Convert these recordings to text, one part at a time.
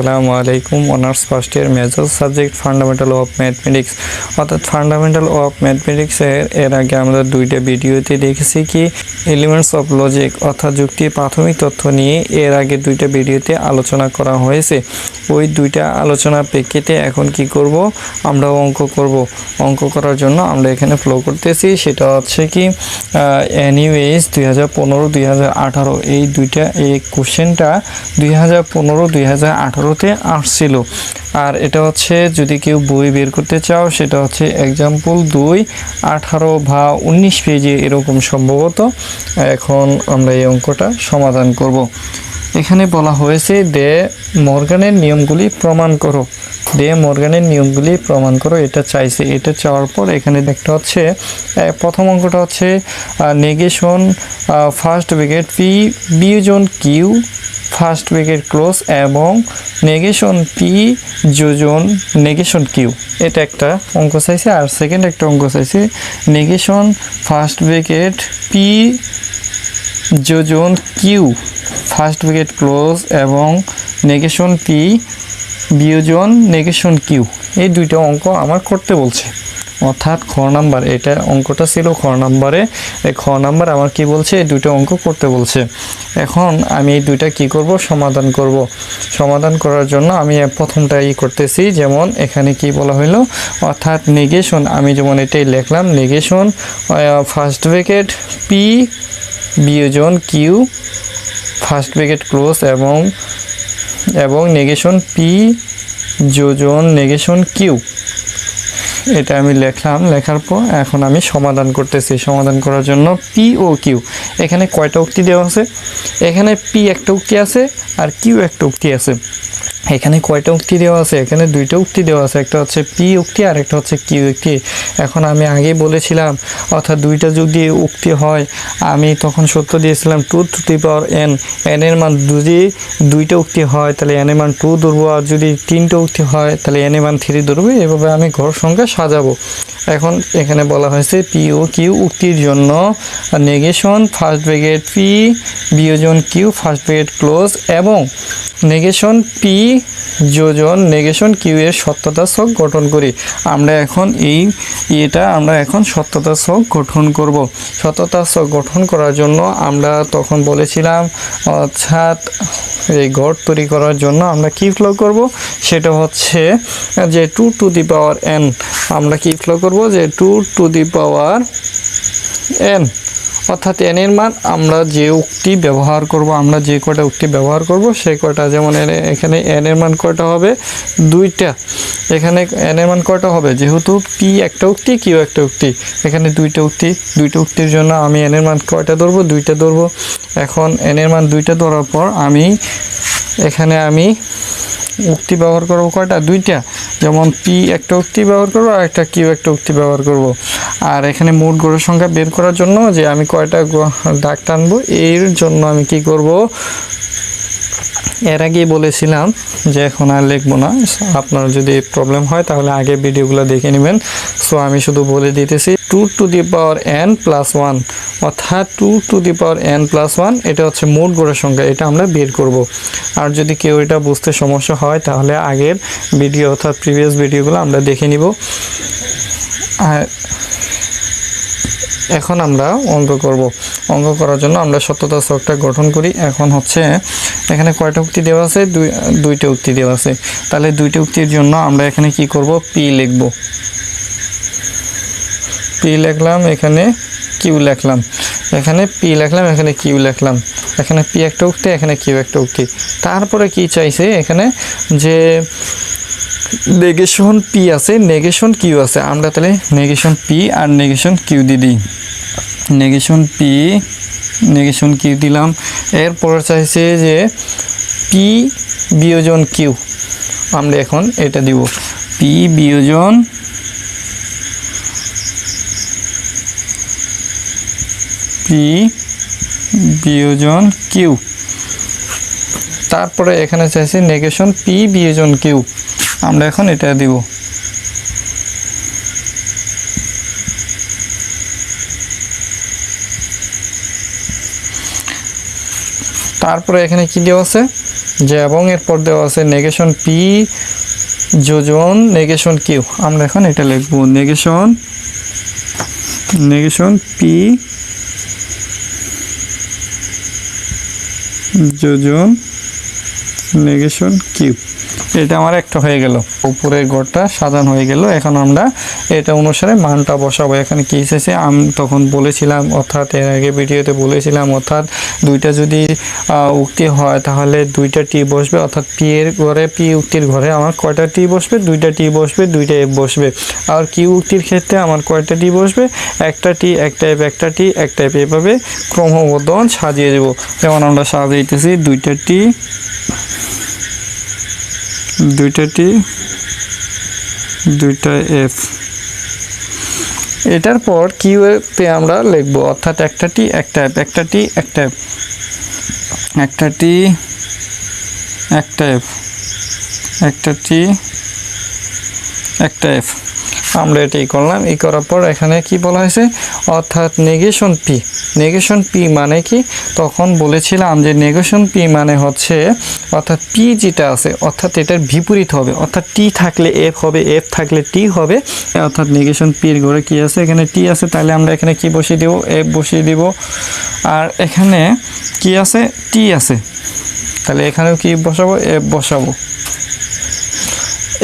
আসসালামু আলাইকুম, honours first year major subject fundamental of mathematics. অর্থাৎ ফান্ডামেন্টাল অফ ম্যাথমেটিক্সের, এর আগে আমরা দুইটা ভিডিওতে দেখেছি কি এলিমেন্টস অফ লজিক অর্থাৎ যুক্তির প্রাথমিক তথ্য নিয়ে এর আগে দুইটা ভিডিওতে আলোচনা করা হয়েছে। ওই দুইটা আলোচনার প্রেক্ষিতে এখন কি করব? আমরা অঙ্ক করব। অঙ্ক করার জন্য আমরা এখানে ফ্লো করতেছি, সেটা হচ্ছে কি এনিওয়েজ দুই হাজার পনেরো, দুই হাজার আঠারো, এই দুইটা, এই কোশ্চেনটা দুই হাজার পনেরো, দুই হাজার আঠারোতে আসছিল। আর এটা হচ্ছে যদি কেউ বই বের করতে চাও, সেটা হচ্ছে এক্সাম্পল দুই, আঠারো বা উনিশ পেজে এরকম সম্ভবত। এখন আমরা এই অঙ্কটা সমাধান করব। এখানে বলা হয়েছে, দে মর্গানের নিয়মগুলি প্রমাণ করো। দে মর্গানের নিয়মগুলি প্রমাণ করো, এটা চাইছে। এটা চাওয়ার পর এখানে একটা হচ্ছে প্রথম অঙ্কটা হচ্ছে নেগেশন ফার্স্ট উইকেট পি বিয়োজন কিউ ফার্স্ট উইকেট ক্লোজ এবং নেগেশন পি যোজন নেগেশন কিউ এটা একটা অঙ্ক চাইছে, আর সেকেন্ড একটা অঙ্ক চাইছে নেগেশন ফার্স্ট উইকেট পি যোজন কিউ ফার্স্ট উইকেট ক্লোজ এবং নেগেশন পি বিয়োজন নেগেশন কিউ। এই দুইটা অঙ্ক আমার করতে বলছে। অর্থাৎ খ নাম্বার, এটা অঙ্কটা ছিল খ নাম্বারে। এই খ নাম্বার আমার কি বলছে? এই দুইটা অঙ্ক করতে বলছে। এখন আমি এই দুইটা কি করব? সমাধান করব। সমাধান করার জন্য আমি প্রথমটা ই করতেছি, যেমন এখানে কি বলা হলো অর্থাৎ নেগেশন আমি যেমন এটাই লিখলাম নেগেশন ফার্স্ট উইকেট পি বিয়োজন কিউ ফার্স্ট ব্রেকেট ক্লোজ এবং এবং নেগেশন পি যোজন নেগেশন কিউ এটা আমি লেখলাম, লেখার পর এখন আমি সমাধান করতেছি, সমাধান করার জন্য পি ও কিউ এখানে কয়টা উক্তি দেওয়া আছে? এখানে পি একটা উক্তি আছে আর কিউ একটা উক্তি আছে। এখানে কয়টা উক্তি দেওয়া আছে? এখানে দুইটা উক্তি দেওয়া আছে। একটা হচ্ছে পি উক্তি, আর একটা হচ্ছে কিউ উক্তি। এখন আমি আগেই বলেছিলাম, অর্থাৎ দুইটা যদি উক্তি হয়, আমি তখন সত্য দিয়েছিলাম, two to the power N. N এর মান যদি দুইটা উক্তি হয়, তাহলে এন এর মান টু ধরবো, আর যদি তিনটা উক্তি হয়, তাহলে এন এর মান থ্রি ধরবো। এভাবে আমি ঘর সংখ্যা সাজাবো। এখন এখানে বলা হয়েছে পি ও কিউ উক্তির জন্য নেগেশন ফার্স্ট ব্রেগেট পি, বিয়োজন কিউ ফার্স্ট ব্রেগেট ক্লোজ, এবং নেগেশন পি যোজন নেগেশন কিউ এর সত্যতা ছক গঠন করি। আমরা এখন এই এটা আমরা এখন সত্যতা ছক গঠন করব। সত্যতা ছক গঠন করার জন্য আমরা তখন বলেছিলাম, অর্থাৎ এই ঘর তৈরি করার জন্য আমরা কি ফ্লো করব? সেটা হচ্ছে যে two to the power N আমরা কি ফ্লো করব? যে two to the power N অর্থাৎ এন এর মান আমরা যে উক্তি ব্যবহার করব, আমরা যে কয়টা উক্তি ব্যবহার করব, সেই কয়টা, যেমন এখানে এন এর মান কয়টা হবে? দুইটা। এখানে এন এর মান কয়টা হবে? যেহেতু পি একটা উক্তি, কিউ একটা উক্তি। এখানে দুইটা উক্তি, দুইটা উক্তির জন্য আমি এন এর মান কয়টা ধরবো? দুইটা ধরবো। এখন এন এর মান দুইটা ধরার পর আমি, এখানে আমি উক্তি ব্যবহার করব কয়টা? দুইটা। যেমন পি একটা উক্তি ব্যবহার করব, আর একটা কিউ একটা উক্তি ব্যবহার করব। আর এখানে মোট গড়ের সংখ্যা বের করার জন্য যে আমি কয়টা দাগ টানবো, এর জন্য আমি কি করব? এর আগেই বলেছিলাম যে এখন আর লিখব না। আপনার যদি প্রবলেম হয় তাহলে আগে ভিডিওগুলো দেখে নেবেন। সো আমি শুধু বলে দিতেছি two to the power N plus one অর্থাৎ two to the power N plus one এটা হচ্ছে মোট গড়ের সংখ্যা, এটা আমরা বের করব। আর যদি কেউ এটা বুঝতে সমস্যা হয়, তাহলে আগের ভিডিও অর্থাৎ প্রিভিয়াস ভিডিওগুলো আমরা দেখে নিব। আর এখন আমরা অঙ্ক করব। অঙ্ক করার জন্য আমরা সত্যতা ছকটা গঠন করি। এখন হচ্ছে এখানে কয়টা উক্তি দেওয়া আছে? দুই, দুইটা উক্তি দেওয়া আছে। তাহলে দুইটা উক্তির জন্য আমরা এখানে কি করব? পি লিখব। পি লিখলাম, এখানে কিউ লিখলাম। এখানে পি লিখলাম, এখানে কিউ লিখলাম। এখানে পি একটা উক্তি, এখানে কিউ একটা উক্তি। তারপরে কি চাইছে? এখানে যে নেগেশন পি আছে, নেগেশন কিউ আছে। আমরা তাহলে নেগেশন পি আর নেগেশন কিউ দিয়ে দিই। নেগেশন পি নেগেশন কিউ দিলাম। এরপরে চাইছে যে পি বিয়োজন কিউ আমরা এখন এটা দিব। পি বিয়োজন পি বিয়োজন কিউ তারপরে এখানে চাইছে নেগেশন পি বিয়োজন কিউ আমরা এখন এটা দিব। তারপরে এখানে কি দেওয়া আছে? যে এবং এরপর দেওয়া আছে নেগেশন পি যোজন নেগেশন কিউ আমরা এখন এটা লিখব নেগেশন নেগেশন পি যোজন নেগেশন কিউ এটা আমার একটা হয়ে গেল। উপরের ঘরটা সাজানো হয়ে গেল। এখন আমরা এটা অনুসারে মানটা বসাবো। এখানে কি এসেছে? আমি তখন বলেছিলাম, অর্থাৎ এর আগে ভিডিওতে বলেছিলাম, অর্থাৎ দুইটা যদি উক্তি হয়, তাহলে দুইটা টি বসবে, অর্থাৎ পি এর ঘরে, পি উক্তির ঘরে আমার কয়টা টি বসবে? দুইটা টি বসবে, দুইটা এফ বসবে। আর কিউ উক্তির ক্ষেত্রে আমার কয়টা টি বসবে? একটা টি, একটা এফ, একটা টি, একটা এফ এভাবে ক্রমবদ্ধ সাজিয়ে দেবো। যেমন আমরা সাজাইতেছি দুইটা টি দুইটা টি, দুইটা এফ। এটার পর কিউতে আমরা লিখব, অর্থাৎ একটা টি, একটা এফ, একটা টি, একটা এফ। একটা টি, একটা এফ। একটা টি, একটা এফ। আমরা এটাই করলাম, ই করার পর এখানে কি বলা হয়েছে? অর্থাৎ নেগেশন পি নেগেশন পি মানে কি? তখন বলেছিলাম যে নেগেশন পি মানে হচ্ছে, অর্থাৎ পি যেটা আছে, অর্থাৎ এটার বিপরীত হবে, অর্থাৎ টি থাকলে এফ হবে এফ থাকলে টি হবে, অর্থাৎ নেগেশন পির ঘরে কি আছে? এখানে টি আছে, তাহলে আমরা এখানে কি বসিয়ে দেব? এফ বসিয়ে দিব। আর এখানে কি আছে? টি আছে। তাহলে এখানেও কি বসাবো? এফ বসাবো।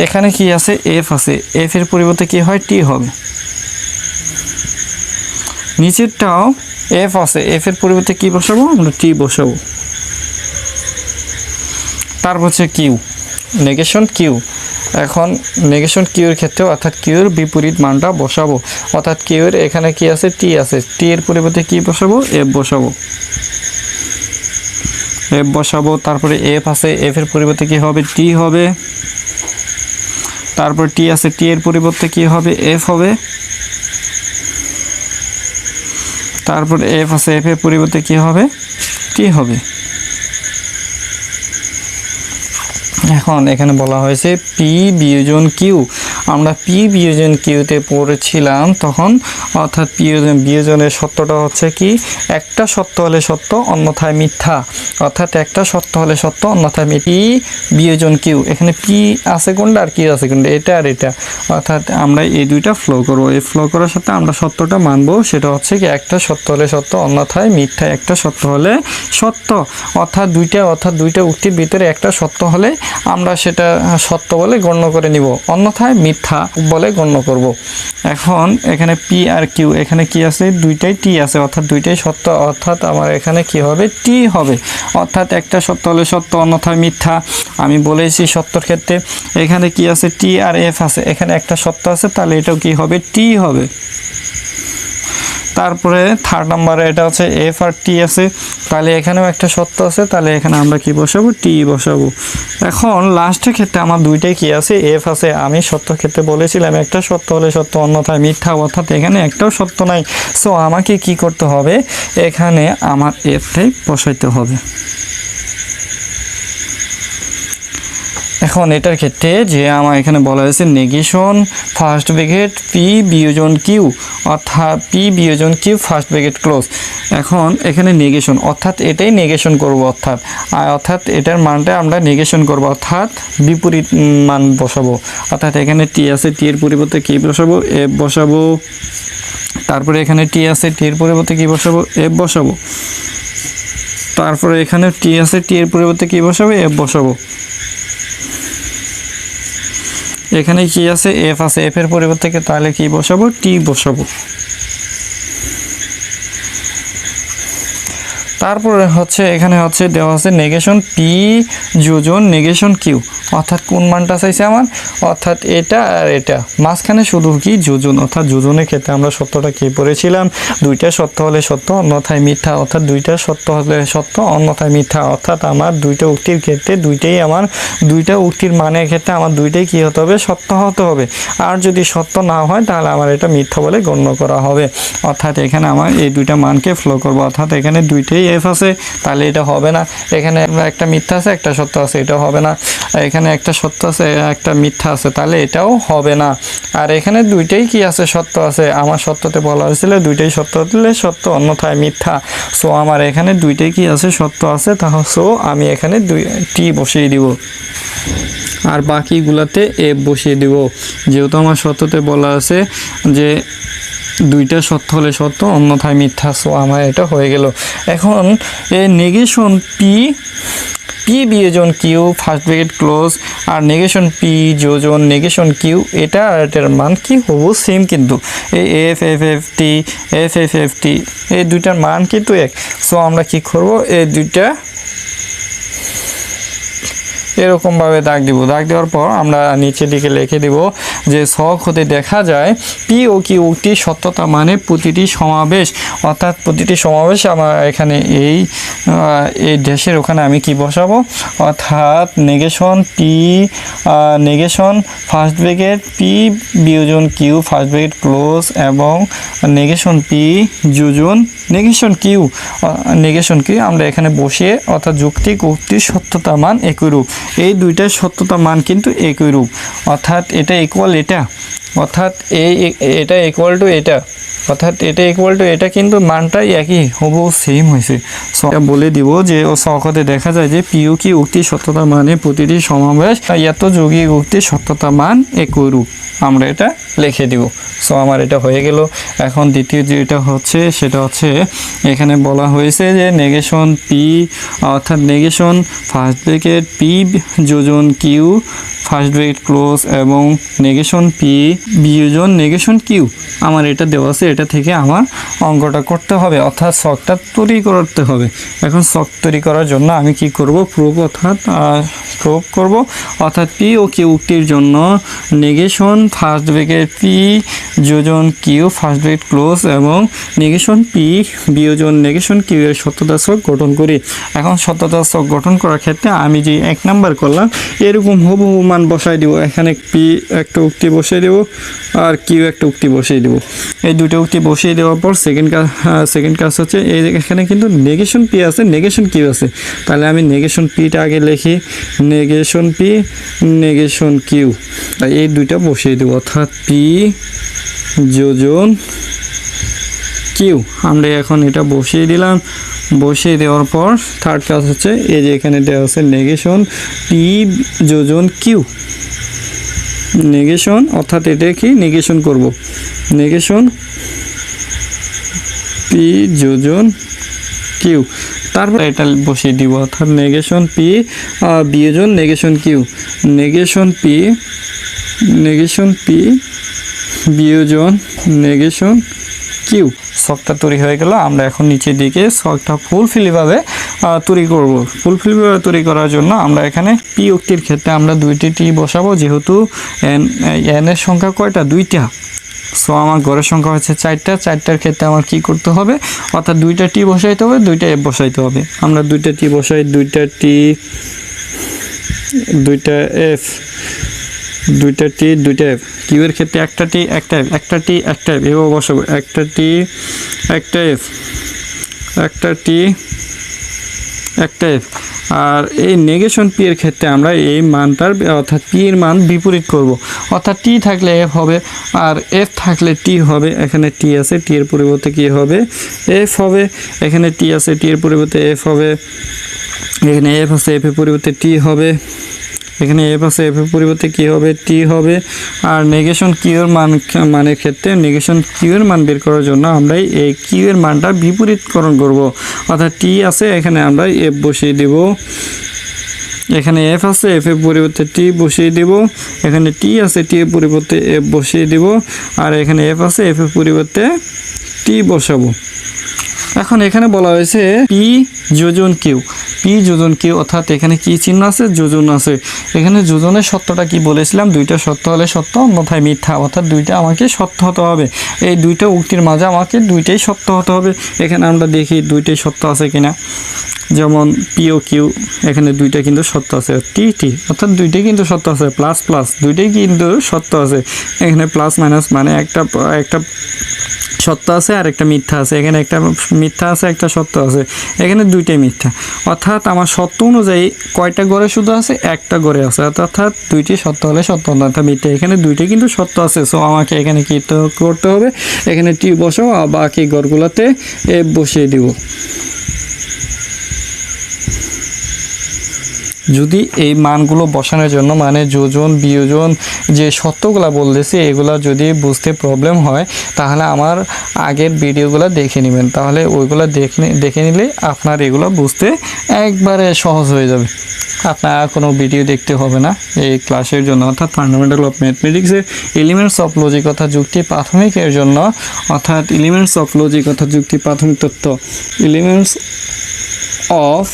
এখানে কি আছে? এফ আছে। এফ এর পরিবর্তে কি হয়? টি হবে। নিচেরটাও এফ আছে। এফ এর পরিবর্তে কি বসাবো? আমরা টি বসাবো। তারপর হচ্ছে কিউ নেগেশন কিউ এখন নেগেশন কিউর ক্ষেত্রে অর্থাৎ কিউর বিপরীত মানটা বসাবো। অর্থাৎ কিউর এখানে কি আছে? টি আছে। টি এর পরিবর্তে কি বসাবো? এফ বসাবো। এফ বসাবো। তারপরে এফ আছে। এফ এর পরিবর্তে কি হবে? টি হবে। তারপর টি আছে, টি এর পরিবর্তে কি হবে? এফ হবে। তারপর এফ আছে এফ এর পরিবর্তে কি হবে? টি হবে। এখন এখানে বলা হয়েছে পি বিয়োজন কিউ আমরা পি বিয়োজন কিউতে পড়েছিলাম তখন, অর্থাৎ বিয়োজন বিয়োজনের সত্যটা হচ্ছে কি? একটা সত্য হলে সত্য, অন্যথায় মিথ্যা। অর্থাৎ একটা সত্য হলে সত্য, অন্যথায় পি বিয়োজন কিউ। এখানে পি আছে কোনটা আর কিউ আছে কোনটা? এটা আর এটা। অর্থাৎ আমরা এই দুইটা ফ্লো করব। এই ফ্লো করার সাথে আমরা সত্যটা মানবো। সেটা হচ্ছে কি, একটা সত্য হলে সত্য, অন্যথায় মিথ্যা। একটা সত্য হলে সত্য। অর্থাৎ দুইটা অর্থাৎ দুইটা উক্তির ভিতরে একটা সত্য হলে আমরা সেটা সত্য বলে গণ্য করে নিব। অন্যথায় মিথ্যা বলে গণ্য করব। এখন এখানে পি আর কিউ এখানে কি আছে? দুইটাই টি আছে, অর্থাৎ দুইটাই সত্য, অর্থাৎ আমার এখানে কি হবে? টি হবে। অর্থাৎ একটা সত্য হলে সত্য, অন্যথায় মিথ্যা। আমি বলেছি সত্যর ক্ষেত্রে। এখানে কি আছে? টি আর এফ আছে। এখানে একটা সত্য আছে, তাহলে এটাও কি হবে? টি হবে। তারপরে থার্ড নাম্বারে এটা হচ্ছে এফ আর টি আছে। তাহলে এখানেও একটা সত্য আছে, তাহলে এখানে আমরা কি বসাবো? টি বসাবো। এখন লাস্টের ক্ষেত্রে আমার দুইটাই কি আছে? এফ আছে। আমি সত্য ক্ষেত্রে বলেছিলাম, একটা সত্য হলে সত্য, অন্যথায় মিথ্যা, অর্থাৎ এখানে একটাও সত্য নাই। সো আমাকে কি করতে হবে? এখানে আমার এফটাই বসাইতে হবে। এখন এটার ক্ষেত্রে যে আমার এখানে বলা হয়েছে নেগেশন ফার্স্ট ব্রেকেট পি বিয়োজন কিউ অর্থাৎ পি বিয়োজন কিউ ফার্স্ট ব্রেকেট ক্লোজ এখন এখানে নেগেশন অর্থাৎ এটাই নেগেশন করব, অর্থাৎ, আর অর্থাৎ এটার মানটা আমরা নেগেশন করব, অর্থাৎ বিপরীত মান বসাবো। অর্থাৎ এখানে টি আছে টি এর পরিবর্তে কি বসাবো এফ বসাবো, তারপরে এখানে টি আছে টি এর পরিবর্তে কি বসাবো এফ বসাবো। তারপরে এখানে টি আছে টি এর পরিবর্তে কি বসাবো এফ বসাবো। এখানে কি আছে? এফ আছে। এফ এর পরিবর্তে তাহলে কি বসাবো? টি বসাবো। তারপরে হচ্ছে, এখানে হচ্ছে দেওয়া আছে নেগেশন পি যোজন নেগেশন কিউ অর্থাৎ কোন মানটা চাইছে আমার? অর্থাৎ এটা আর এটা। মাঝখানে শুধু কি? যোজন। অর্থাৎ যোজনের ক্ষেত্রে আমরা সত্যটা কি পড়েছিলাম? দুইটা সত্য হলে সত্য, অন্যথায় মিথ্যা। অর্থাৎ দুইটা সত্য হলে সত্য, অন্যথায় মিথ্যা। অর্থাৎ আমার দুইটা উক্তির ক্ষেত্রে দুইটাই আমার, দুইটা উক্তির মানের ক্ষেত্রে আমার দুইটাই কী হতে হবে? সত্য হতে হবে। আর যদি সত্য না হয়, তাহলে আমার এটা মিথ্যা বলে গণ্য করা হবে। অর্থাৎ এখানে আমার এই দুইটা মানকে ফ্লো করব। অর্থাৎ এখানে দুইটাই এফ আছে, তাহলে এটা হবে না। এখানে একটা মিথ্যা আছে, একটা সত্য আছে, এটাও হবে না। এখানে একটা সত্য আছে, একটা মিথ্যা আছে, তাহলে এটাও হবে না। আর এখানে দুইটাই কি আছে, সত্য আছে? আমার সত্যতে বলা হয়েছিল, দুইটাই সত্য হলে সত্য, অন্যথায় মিথ্যা। সো আমার এখানে দুইটাই কি আছে, সত্য আছে তাহলে সো আমি এখানে দুই টি বসিয়ে দিব। আর বাকিগুলাতে এফ বসিয়ে দিব। যেহেতু আমার সত্যতে বলা আছে যে দুইটা সত্য হলে সত্য, অন্যথায় মিথ্যা। সো আমার এটা হয়ে গেল। এখন এই নেগেশন পি পি বিয়োজন কিউ ফার্স্ট ব্রেকেট ক্লোজ আর নেগেশন পি যোজন নেগেশন কিউ এটা আর এটার মান কি? হবু সেম কিন্তু। এই F F F T F F F T এই দুইটার মান কিন্তু এক। সো আমরা কি করব? এই দুইটা এরকমভাবে দাগ দিব। দাগ দেওয়ার পর আমরা নিচের দিকে লিখে দিব যে শখ হতে দেখা যায় পি ও কি উক্তি সত্যতা মানে প্রতিটি সমাবেশ। অর্থাৎ প্রতিটি সমাবেশ আমার এখানে এই এই দেশের ওখানে আমি কি বসাবো? অর্থাৎ negation P negation first bracket P বিয়োজন কিউ ফার্স্ট ব্রেকেট ক্লোজ এবং নেগেশন পি যোজন নেগেশন কিউ নেগেশন কিউ আমরা এখানে বসিয়ে অর্থাৎ যুক্তিক উক্তির সত্যতা মান একই রূপ। এই দুইটা সত্যতা মান কিন্তু একই রূপ। অর্থাৎ এটা ইকুয়াল এটা অর্থাৎ এই এটা ইকুয়াল টু এটা। অর্থাৎ এটা ইকুয়াল টু এটা কিন্তু মানটাই একই হবু সেম হয়েছে বলে দিব যে, ও শখতে দেখা যায় যে পিউ কি উক্তি সত্যতা মানে প্রতিটি সমাবেশ এত যৌগিক উক্তির সত্যতা মান একই রূপ আমরা এটা লিখে দিব। সো আমার এটা হয়ে গেল। এখন দ্বিতীয় যেটা হচ্ছে, সেটা হচ্ছে, এখানে বলা হয়েছে যে নেগেশন পি অর্থাৎ নেগেশন ফার্স্ট ব্রেকেট পি যোজন কিউ ফার্স্ট ব্রেকেট ক্লোজ এবং নেগেশন পি বিয়োজন নেগেশন কিউ? আমার এটা দেওয়া আছে, এটা থেকে আমার অঙ্কটা করতে হবে, অর্থাৎ শখটা তৈরি করতে হবে। এখন শখ তৈরি করার জন্য আমি কি করব? প্রুফ অর্থাৎ প্রুফ করব। অর্থাৎ পি ও কিউ উক্তির জন্য নেগেশন ফার্স্ট ব্রেকেট পি যোজন কিউ ফার্স্ট ব্রেকেট ক্লোজ এবং নেগেশন পি বিয়োজন নেগেশন কিউ এর সত্যতা ছক গঠন করি। এখন সত্যতা ছক গঠন করার ক্ষেত্রে আমি যে এক নাম্বার করলাম, এরকম হুবহু মান বসাই দিব। এখানে পি একটা উক্তি বসিয়ে দেব। আর কিউ একটা উক্তি বসিয়ে দেব। এই দুটো উক্তি বসিয়ে দেওয়ার পর সেকেন্ড কাজ সেকেন্ড কাজ হচ্ছে, এই এখানে কিন্তু নেগেশন পি আছে নেগেশন কিউ আছে। তাহলে আমি নেগেশন পিটা আগে লিখি নেগেশন পি নেগেশন কিউ। এই দুইটা বসিয়ে দেবো, অর্থাৎ পি যোজন কিউ। আমরা এখন এটা বসিয়ে দিলাম, বসিয়ে দেওয়ার পর থার্ড কাজ হচ্ছে, এই যে এখানে দেওয়া আছে নেগেশন পি যোজন কিউ। নেগেশন, অর্থাৎ এটা কি? নেগেশন করব। নেগেশন পি যোজন কিউ তারপর এটা বসিয়ে দিব, অর্থাৎ নেগেশন পি বিয়োজন negation Q negation P negation P বিয়োজন নেগেশন কিউ শখটা তৈরি হয়ে গেল, আমরা এখন নিচের দিকে শখটা ফুলফিলিভাবে তৈরি করব। ফুলফিলিভাবে তৈরি করার জন্য আমরা এখানে পি উক্তির ক্ষেত্রে আমরা দুইটি টি বসাবো, যেহেতু এন এনের সংখ্যা কয়টা? দুইটা। সো আমার ঘরের সংখ্যা হচ্ছে চারটা। চারটার ক্ষেত্রে আমার কি করতে হবে? অর্থাৎ দুইটা টি বসাইতে হবে, দুইটা এফ বসাইতে হবে। আমরা দুইটা টি বসাই, দুইটা টি দুইটা এফ দুইটা টি, দুইটা এফ। কিউয়ের ক্ষেত্রে একটা টি, একটা এফ, একটা টি, একটা এফ। এভাবে বসাবো। একটা টি, একটা এফ, একটা টি, একটা এফ। আর এই নেগেশন পি এর ক্ষেত্রে আমরা এই মানটার, অর্থাৎ পি এর মান বিপরীত করব। অর্থাৎ টি থাকলে এফ হবে, আর এফ থাকলে টি হবে, এখানে টি আছে, টি এর পরিবর্তে কি হবে? এফ হবে, এখানে টি আছে, টি এর পরিবর্তে এফ হবে। এখানে এফ আছে, এফ এর পরিবর্তে টি হবে। এখানে এফ আছে এফ এর পরিবর্তে কি হবে? টি হবে। আর নেগেশন কিউ এর মান, মানের ক্ষেত্রে নেগেশন কিউ এর মান বের করার জন্য আমরা এই কিউ এর মানটা বিপরীতকরণ করব। অর্থাৎ টি আছে, এখানে আমরা এফ বসিয়ে দেব। এখানে এফ আছে এফ এর পরিবর্তে টি বসিয়ে দেব। এখানে টি আছে, টি এর পরিবর্তে এফ বসিয়ে দেব। আর এখানে এফ আছে এফ এর পরিবর্তে টি বসাবো। এখন এখানে বলা হয়েছে পি যোজন কিউ। পি যোজন কিউ অর্থাৎ এখানে কি চিহ্ন আছে? যোজন আছে। এখানে যোজনের সত্যটা কি বলেছিলাম? দুইটা সত্য হলে সত্য, অন্যথায় মিথ্যা। অর্থাৎ দুইটা আমাকে সত্য হতে হবে। এই দুইটা উক্তির মাঝে আমাকে দুইটাই সত্য হতে হবে। এখানে আমরা দেখি দুইটাই সত্য আছে কিনা। যেমন পিও কিউ, এখানে দুইটা কিন্তু সত্য আছে। টি টি, অর্থাৎ দুইটাই কিন্তু সত্য আছে। প্লাস প্লাস, দুইটাই কিন্তু সত্য আছে। এখানে প্লাস, মাইনাস মানে একটা একটা সত্য আছে আর একটা মিথ্যা আছে। এখানে একটা মিথ্যা আছে, একটা সত্য আছে। এখানে দুইটাই মিথ্যা। অর্থাৎ আমার সত্য অনুযায়ী কয়টা গড়ে শুধু আছে, একটা গড়ে আছে। অর্থাৎ দুইটি সত্য হলে সত্য অর্থাৎ মিথ্যা। এখানে দুইটাই কিন্তু সত্য আছে। সো আমাকে এখানে কী করতে হবে? এখানে টি বসো বাকি গড়গুলোতে এ বসিয়ে দিব। যদি এই মানগুলো বসানোর জন্য মানে যোজন, বিয়োজন যে সত্যগুলা বলতেছি, এগুলা যদি বুঝতে প্রবলেম হয়, তাহলে আমার আগের ভিডিওগুলো দেখে নেবেন। তাহলে ওইগুলো দেখে দেখে নিলে আপনার এগুলো বুঝতে একবারে সহজ হয়ে যাবে। আপনার কোনো ভিডিও দেখতে হবে না। এই ক্লাসের জন্য, অর্থাৎ ফান্ডামেন্টাল অফ ম্যাথমেটিক্সের এলিমেন্টস অফ লজিক অর্থাৎ যুক্তি প্রাথমিকের জন্য, অর্থাৎ এলিমেন্টস অফ লজিক অর্থাৎ যুক্তি প্রাথমিক তত্ত্ব এলিমেন্টস অফ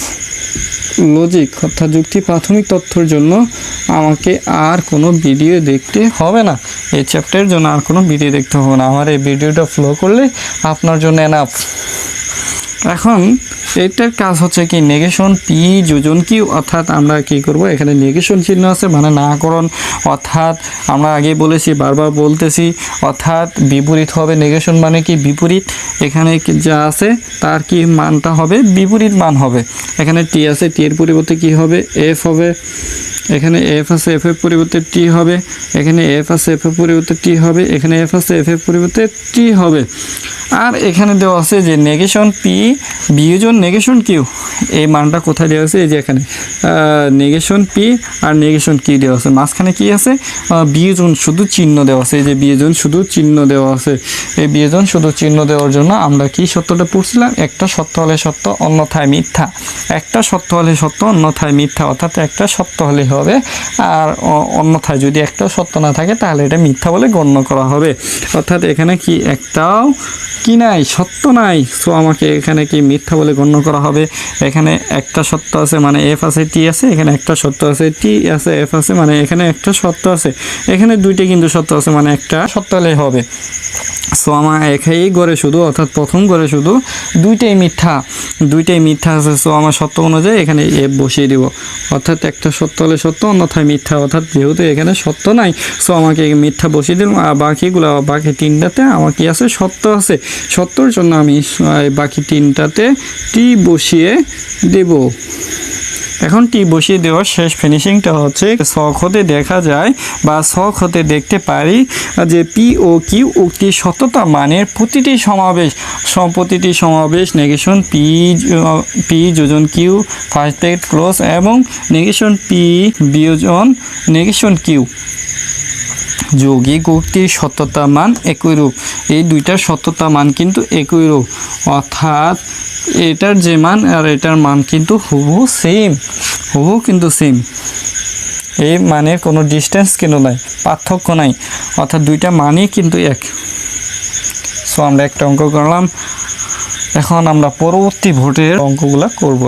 লজিক অর্থাৎ যুক্তি প্রাথমিক তথ্যের জন্য আমাকে আর কোনো ভিডিও দেখতে হবে না। এই চ্যাপ্টারের জন্য আর কোনো ভিডিও দেখতে হবে না। আমার এই ভিডিওটা ফ্লো করলে আপনার জন্য এনাফ এখন এটার কাজ হচ্ছে কি নেগেশন পি যোজন কি অর্থাৎ আমরা কি করব? এখানে নেগেশন চিহ্ন আছে মানে নাকরণ অর্থাৎ আমরা আগে বলেছি, বারবার বলতেছি, অর্থাৎ বিপরীত হবে। নেগেশন মানে কি? বিপরীত। এখানে যা আছে, তার কি মানটা হবে? বিপরীত মান হবে। এখানে টি আছে টি এর পরিবর্তে কি হবে? এফ হবে। এখানে এফ আছে এফ এর পরিবর্তে টি হবে। এখানে এফ আছে এফ এর পরিবর্তে টি হবে। এখানে এফ আছে এফ এর পরিবর্তে টি হবে। আর এখানে দেওয়া আছে যে নেগেশন পি বিয়োজন নেগেশন কিউ এই মানটা কোথায় দেওয়া আছে এই যে এখানে। নেগেশন পি আর নেগেশন কি দেওয়া আছে মাঝখানে কি আছে? বিয়োজন শুধু চিহ্ন দেওয়া আছে এই যে বিয়োজন শুধু চিহ্ন দেওয়া আছে এই বিয়োজন শুধু চিহ্ন দেওয়ার জন্য আমরা কি সত্যটা পড়ছিলাম? একটা সত্য হলে সত্য, অন্যথায় মিথ্যা। একটা সত্য হলে সত্য, অন্যথায় মিথ্যা। অর্থাৎ একটা সত্য হলে হবে। আর অন্যথায় যদি একটা সত্য না থাকে, তাহলে এটা মিথ্যা বলে গণ্য করা হবে। অর্থাৎ এখানে কি একটাও কি নাই? সত্য নাই। সো আমাকে এখানে কি মিথ্যা বলে গণ্য করা হবে। এখানে একটা সত্য আছে মানে এফ আছে টি আছে, এখানে একটা সত্য আছে টি আছে এফ আছে মানে এখানে একটা সত্য আছে। এখানে দুইটা কিন্তু সত্য আছে মানে একটা সত্য হলে হবে। সো আমার একাই গড়ে শুধু, অর্থাৎ প্রথম গড়ে শুধু দুইটাই মিথ্যা। দুইটাই মিথ্যা আছে সো আমার সত্য অনুযায়ী এখানে এফ বসিয়ে দিব। অর্থাৎ একটা সত্য হলে সত্য, অন্যথায় মিথ্যা। অর্থাৎ যেহেতু এখানে সত্য নাই সো আমাকে মিথ্যা বসিয়ে দিলাম। আর বাকিগুলো, বাকি তিনটাতে আমার কি আছে? সত্য আছে। সত্যর জন্য আমি বাকি তিনটাতে টি বসিয়ে দেব। এখন টি বসিয়ে দেওয়ার শেষ ফিনিশিংটা হচ্ছে শখ হতে দেখা যায় বা শখ হতে দেখতে পারি যে পি ও কিউ উক্তি সততা মানের প্রতিটি সমাবেশ সম- প্রতিটি সমাবেশ নেগেশন পি পি যোজন কিউ ফার্স্ট ব্রেকেট ক্লোজ এবং নেগেশন পি বিয়োজন নেগেশন কিউ। যৌগিক উক্তির সত্যতা মান একই রূপ। এই দুইটার সত্যতা মান কিন্তু একই রূপ। অর্থাৎ এটার যে মান আর এটার মান কিন্তু হুবহু সেম হুবহু কিন্তু সেম এই মানের কোনো ডিস্টেন্স কিন্তু নাই, পার্থক্য নাই, অর্থাৎ দুইটা মানই কিন্তু এক। সো আমরা একটা অঙ্ক করলাম। এখন আমরা পরবর্তী ভোটের অঙ্কগুলো করব।